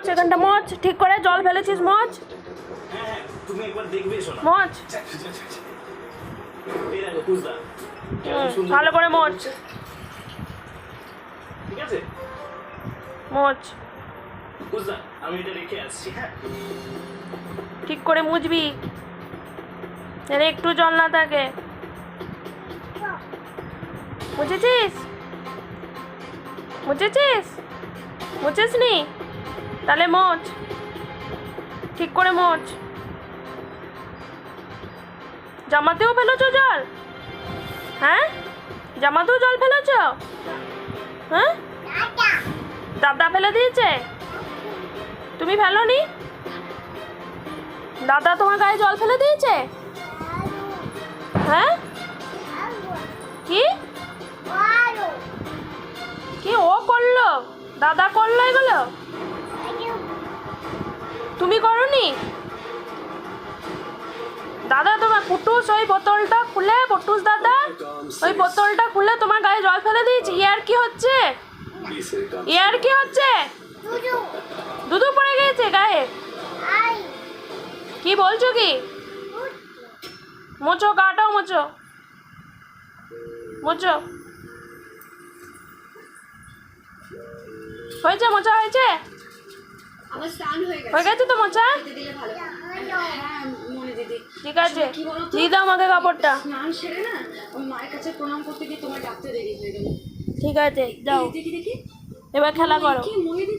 মোচ এখানটা মোচ ঠিক করে জল ফেলেছিস মোচ। হ্যাঁ তুমি একবার দেখবে শোনা। মোচ। ভালো করে মোচ। ঠিক আছে? মোচ। আমি এটা রেখে আসছি হ্যাঁ? ঠিক করে মুছবি। যেন একটু জল না থাকে। মুছেছিস? মুছেছিস? মুছেস নি তাহলে মোচ। ঠিক করে মোচ। জামাতেও ফেলেছ জল? হ্যাঁ? জামাতেও জল ফেলেছ? হ্যাঁ? দাদা ফেলে দিয়েছে? তুমি ফেলোনি? দাদা তোমার গায়ে জল ফেলে দিয়েছে? হ্যাঁ? কি? কি ও করল? দাদা করল এগুলো? তুমি করনি? দাদা তোমার পুটুস ওই বোতলটা খুলে পটুস দাদা ওই বোতলটা খুলে তোমার গায়ে জল ফেলে দিয়েছি। ইয়ার কি হচ্ছে? ইয়ার কি হচ্ছে? দুধু। পড়ে গিয়েছে গায়ে। কি বলছো কি? মোচো গাটাও মোচো মোচো হয়েছে মোচা হয়েছে? আমার স্নান হয়ে গেছে। হয়ে গেছে তো মোচা দিলে ভালো। হ্যাঁ মনে দিদি। ঠিক আছে। কি দিয়ে দাও আমাকে কাপড়টা। স্নান সেরে না মায়ের কাছে প্রণাম করতে গিয়ে তোমার ডাকতে দেরি হয়ে গেল। ঠিক আছে যাও। দেখি দেখি এবার খেলা করো। কি মনে দিদি